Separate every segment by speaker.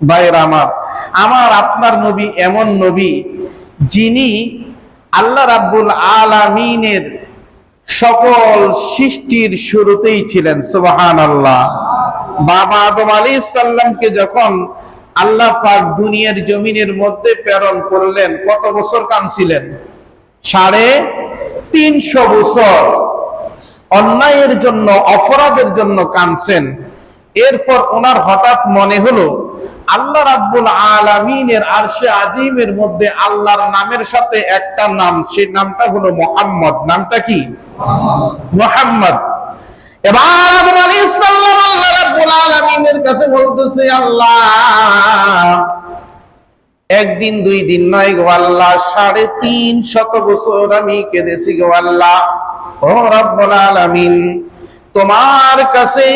Speaker 1: ভাইয়ের আমার আমার আপনার নবী এমন নবী যিনি আল্লাহ রাব্বুল আলামিনের সকল সৃষ্টির শুরুতেই ছিলেন সুবাহান আল্লাহ বাবা আদম আলী সাল্লামকে যখন আল্লাহ পাক দুনিয়ার জমিনের মধ্যে প্রেরণ করলেন, কত বছর কাঁদছিলেন? সাড়ে তিনশো বছর। অন্যায়ের জন্য, অপরাধের জন্য কাঁদছেন। এরপর ওনার হঠাৎ মনে হলো, আল্লাহ রাব্বুল আলামিনের আরশে আজিমের মধ্যে আল্লাহর নামের সাথে একটা নাম সেই নামটা হলো মোহাম্মদ। নামটা কি? মোহাম্মদ। এবার আদম আলাইহিস সালাম আল্লাহ রাব্বুল আলামিনের কাছে বলতেছে, আল্লাহ, একদিন, দুই দিন নয় গো আল্লাহ, সাড়ে তিন শত বছর আমি কেঁদেছি গো আল্লাহ। ও রব্বুল আলামিন, তোমার কাছে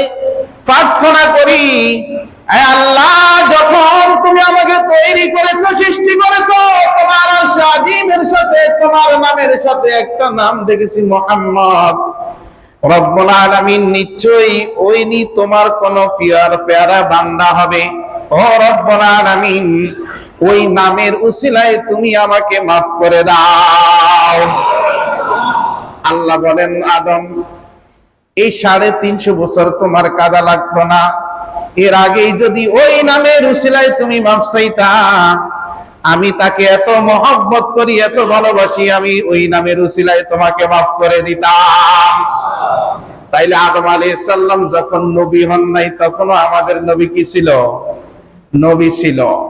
Speaker 1: প্রার্থনা করি আল্লাহ, যখন তুমি আমাকে তৈরি করেছ, সৃষ্টি করেছ, তোমার সাজিমের সাথে, তোমার নামের সাথে একটা নাম দেখেছি মোহাম্মদ। নিশ্চয়ই ওই নি তোমার কোন ফিয়ার ফেয়ারা বান্দা হবে। ও ওই নামের উসিলায় তুমি আমাকে মাফ করে দাও। আল্লাহ বলেন, আদম এই সাড়ে তিনশো বছর তোমার কাদা লাগতো না। এর আগেই যদি ওই নামের উসিলায় তুমি মাফ আমি তাকে এত মহব্বত করি, এত ভালোবাসি, আমি ওই নামের উসিলায় তোমাকে মাফ করে দিতাম। তাইলে আদম আলাইহিস সাল্লাম যখন নবী হন নাই, তখনও আমাদের নবী কি ছিল? নবী ছিল।